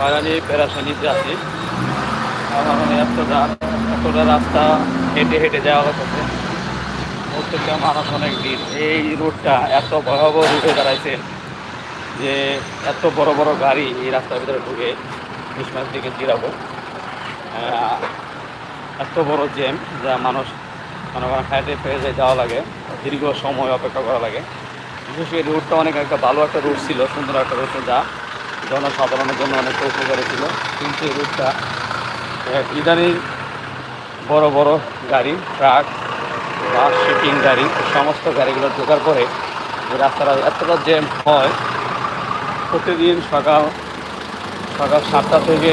হয়রানি, পেরাশানিতে আছি। এখন এতটা এতটা রাস্তা হেঁটে হেঁটে যাওয়া লাগছে প্রত্যেকটা মানুষ অনেক ভিড়। এই রোডটা এত ভয়াবহ রুটে দাঁড়াইছে যে এত বড় বড় গাড়ি এই রাস্তার ভিতরে ঢুকে ক্রিসমাস দিকে জিরাবো। এত বড় জ্যাম যা মানুষ মনে করেন হাইটে পেয়ে যায় যাওয়া লাগে, দীর্ঘ সময় অপেক্ষা করা লাগে। বিশেষ করে রুটটা অনেক একটা ভালো একটা রুট ছিল, সুন্দর একটা রুট যা জনসাধারণের জন্য অনেক উপকারী ছিল। কিন্তু এই রুটটা আহ, ইদানিং বড় বড় গাড়ি ট্রাক বাস শিপিং গাড়ি সমস্ত গাড়িগুলো ঢোকার পরে রাস্তাটা এতটা জ্যাম হয় প্রতিদিন সকাল সকাল সাতটা থেকে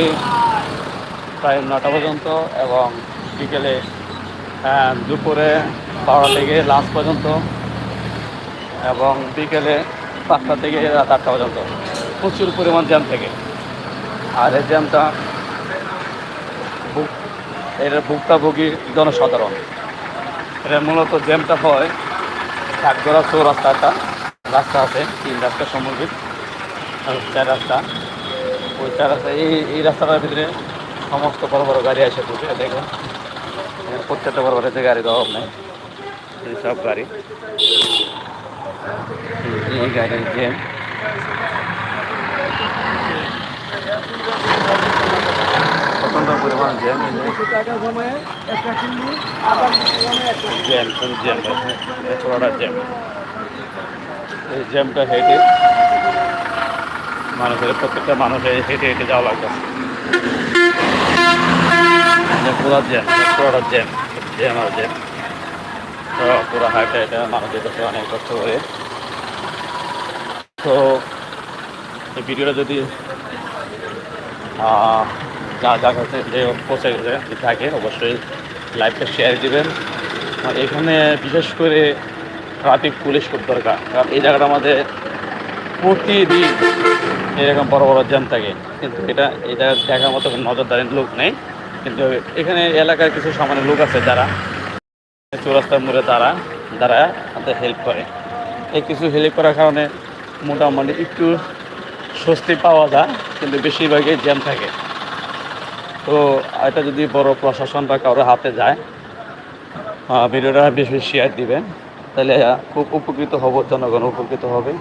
প্রায় নটা পর্যন্ত এবং বিকেলে দুপুরে বারোটা থেকে লাস্ট পর্যন্ত এবং বিকেলে পাঁচটা থেকে রাত আটটা পর্যন্ত। প্রচুর পরিমাণ জ্যাম থাকে। আর এই জ্যামটা এর ভুক্তভোগী জনসাধারণ। এটা মূলত জ্যামটা হয় কাঠগড়া চৌরাস্তা একটা রাস্তা আছে, তিন রাস্তা সম্মুখীন চার রাস্তা। ওই চার রাস্তা এই এই রাস্তাটার ভিতরে সমস্ত বড় বড় গাড়ি এসে ঢুকে দেখুন প্রত্যেকটা বড় বড় গাড়ি দেওয়া নেই সব গাড়ি। এই গাড়ির জ্যাম। প্রচণ্ড জ্যাম জ্যাম জ্যাম জ্যাম এই জ্যামটা হেঁটে মানুষের প্রত্যেকটা মানুষের হেঁটে হেঁটে যাওয়া লাগবে পুরো জ্যাম পুরোটা জ্যাম জ্যাম আর জ্যাম পুরো হাইটে এটা মানুষের কাছে অনেক কষ্ট করে তো এই ভিডিওটা যদি যা যা কাছে যে পৌঁছে গেছে থাকে অবশ্যই লাইভটা শেয়ার দিবেন। আর এখানে বিশেষ করে ট্রাফিক পুলিশ খুব দরকার, কারণ এই জায়গাটা আমাদের প্রতিদিন এরকম বড় বড় জ্যাম থাকে। কিন্তু এটা, এই জায়গায় দেখার মতো কোনো নজরদারির লোক নেই। কিন্তু এখানে এলাকার কিছু সামান্য লোক আছে যারা, চৌরাস্তার মোড়ে তারা, যারা আমাদের হেল্প করে। এই কিছু হেল্প করার কারণে মোটামুটি একটু স্বস্তি পাওয়া যায়, কিন্তু বেশিরভাগই জ্যাম থাকে। তো এটা যদি বড় প্রশাসন বা কারোর হাতে যায় ভিডিওটা বেশি শেয়ার দিবেন। তাহলে খুব উপকৃত হব, জনগণ উপকৃত হবে।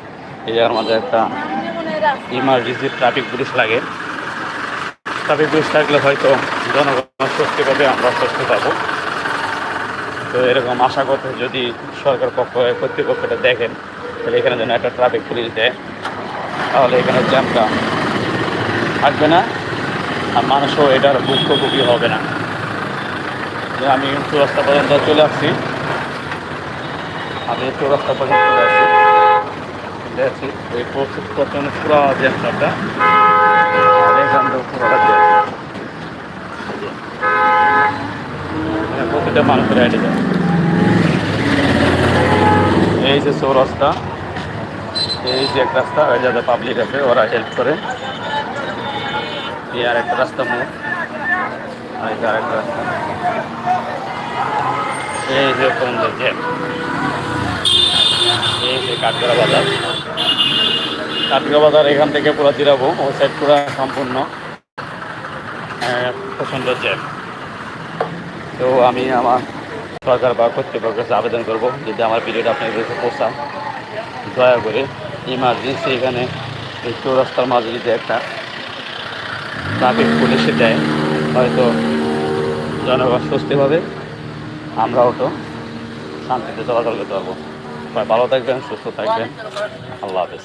এই মাঝে একটা ইমার্জেন্সি ট্রাফিক পুলিশ লাগে। ট্রাফিক পুলিশ থাকলে হয়তো জনগণ স্বস্তি পাবে, আমরা স্বস্তি পাবো। তো এরকম আশা করতে যদি সরকার পক্ষ কর্তৃপক্ষটা দেখেন, তাহলে এখানে যেন একটা ট্রাফিক পুলিশ দেয়। তাহলে এখানে জ্যামটা থাকবে না। আর মানুষও এটার ভুক্তভোগী হবে না। আমি চৌরাস্তা পর্যন্ত চলে আসছি। আমি চৌরাস্তা পর্যন্ত চলে আসছি। এই পুরো জ্যামটা যায় এই যে চৌরাস্তা। এই যে এক রাস্তা, ওই যাতে পাবলিক আছে, ওরা হেল্প করে। এই আর একটা রাস্তা মুখ আর আরেকটা রাস্তা। এই যে কোন যে এই যে কাঠগড়া বাজার। কাঠগড়া বাজার এখান থেকে পুরো জিরাবো ওই সাইড পুরো সম্পূর্ণ প্রচণ্ড জ্যাম তো আমি আমার সরকার বা কর্তৃপক্ষের কাছে আবেদন করব, যদি আমার ভিডিওটা আপনার কাছে দয়া করে ইমার্জেন্সি এখানে এই চৌরাস্তার মাঝে যদি একটা ট্রাফিক পুলিশে দেয়, হয়তো জনগণ স্বস্তি পাবে, আমরাও তো শান্তিতে চলাচল করতে পারব। ভালো থাকবেন, সুস্থ থাকবেন। আল্লাহ হাফেজ।